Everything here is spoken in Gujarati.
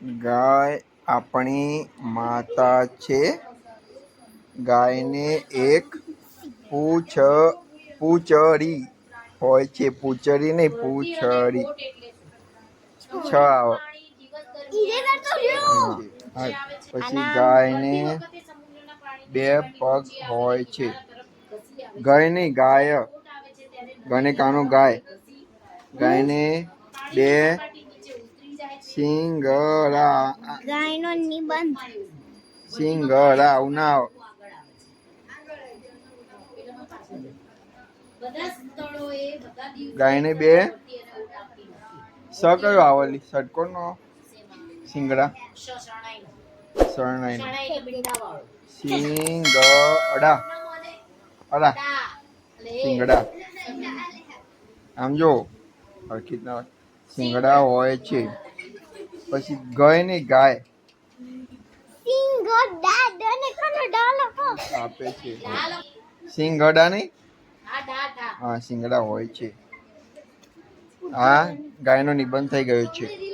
ગાય આપણી માતા છે. ગાયને એક પૂછ પૂંછડી હોય છે. પૂંછડી નહીં પૂંછડી. છ પછી ગાયને બે પગ હોય છે. ગાય નહીં ગાય. ગણે કાનો ગાય. ગાયને બે સિંગડા ગાયનો નિબંધ સિંગડા ઉનાવ ગાયને બે સ કયો આવેલી ષટકોણનો સિંગડા શરણાઈ સિંગડા અડા સિંગડા આમ જો હરખી રીતના સિંગડા હોય છે. પછી ગાય ને ગાય. આપે છે. સિંગડા નહીં? હા સિંગડા હોય છે. આ ગાયનો નિબંધ થઈ ગયો છે.